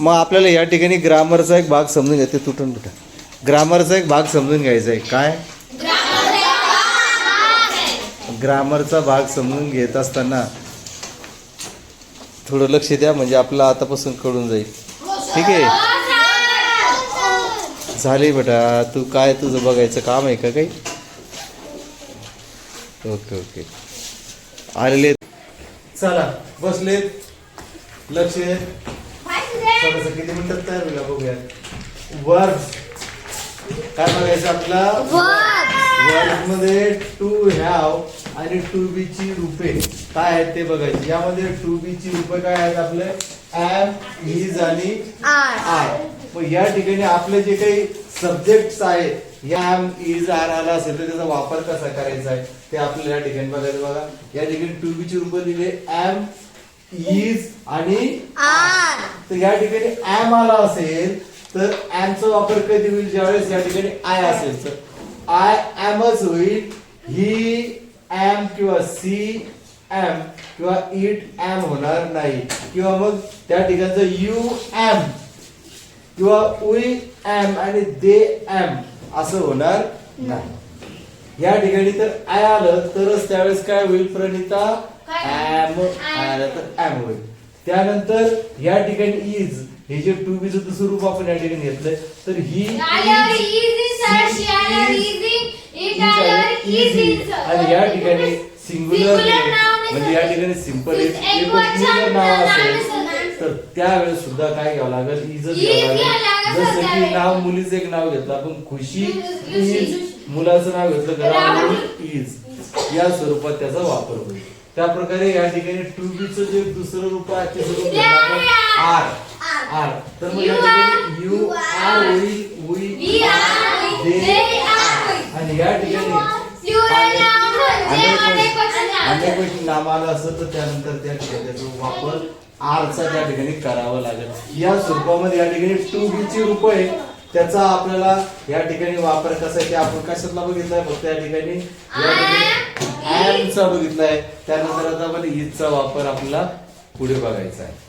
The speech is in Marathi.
मग आपल्याला या ठिकाणी ग्रामरचा एक भाग समजून घ्यायचा तुटून तुटा. ग्रामरचा एक भाग समजून घ्यायचा आहे. काय? ग्रामरचा भाग समजून घेत असताना थोडं लक्ष द्या म्हणजे आपलं आतापासून कळून जाईल. ठीक आहे? झाले बेटा. तू काय तुझं बघायचं काम आहे का काही? Okay okay. आलेले चला बसलेत. लक्ष. थोडंसं किती मिनिटात तयार होईल? बघूया वर्ड काय बघायचं आपला? वर्डमध्ये टू हॅव आणि टू बी ची रूपे. काय आहेत ते बघायचे. यामध्ये टू बी ची रूपे काय आहेत आपले? एम इज आणि आय मग या ठिकाणी आपले जे काही सब्जेक्ट आहेत या एम इज आर आला असेल तर त्याचा वापर कसा करायचा आहे ते आपल्याला या ठिकाणी बघायचं बघा. या ठिकाणी टू बी ची रूप दिले. एम इज आणि तर या ठिकाणी एम आला असेल तर एमचा वापर कधी होईल ज्यावेळेस या ठिकाणी आय असेल? तर आय एमच होईल ही एम किंवा सी एम किंवा इट एम होणार नाही. किंवा मग त्या ठिकाणचं यू एम किंवा वी एम आणि दे एम असं होणार नाही. या ठिकाणी तर आय आलं तरच त्यावेळेस काय होईल प्रणिता? एम आलं तर एम होईल. त्यानंतर या ठिकाणी इज हे जे टू बी दुसरं रूप आपण या ठिकाणी घेतलंय तर ही आणि या ठिकाणी सिंग्युलर म्हणजे या ठिकाणी सिंपल एकच नाव असेल. तर त्यावेळेस सुद्धा काय घ्यावं लागेल? इजच घ्यावं लागेल. जसं की नाव मुलीचं एक नाव घेतलं. आपण खुशी इज मुलाचं नाव घेतलं राहुल. इज. या स्वरूपात त्याचा वापर होईल. त्या प्रकारे या ठिकाणी टू बी चं जे दुसरं रूप आहे ते स्वरूप आर. आर. तर मग या ठिकाणी यू आर होईल वी दे आणि या ठिकाणी अनेक गोष्टी नाम आलं असतं तर त्यानंतर त्या ठिकाणी त्याचा वापर आरचा त्या ठिकाणी करावा लागेल. या स्वरूपामध्ये या ठिकाणी टू बी ची रूप आहे त्याचा आपल्याला या ठिकाणी वापर कसा आहे ते आपण कशातला बघितलाय? फक्त या ठिकाणी या ठिकाणी चा बघितलाय. त्यानंतर आता आपण इजचा वापर आपल्याला पुढे बघायचा आहे.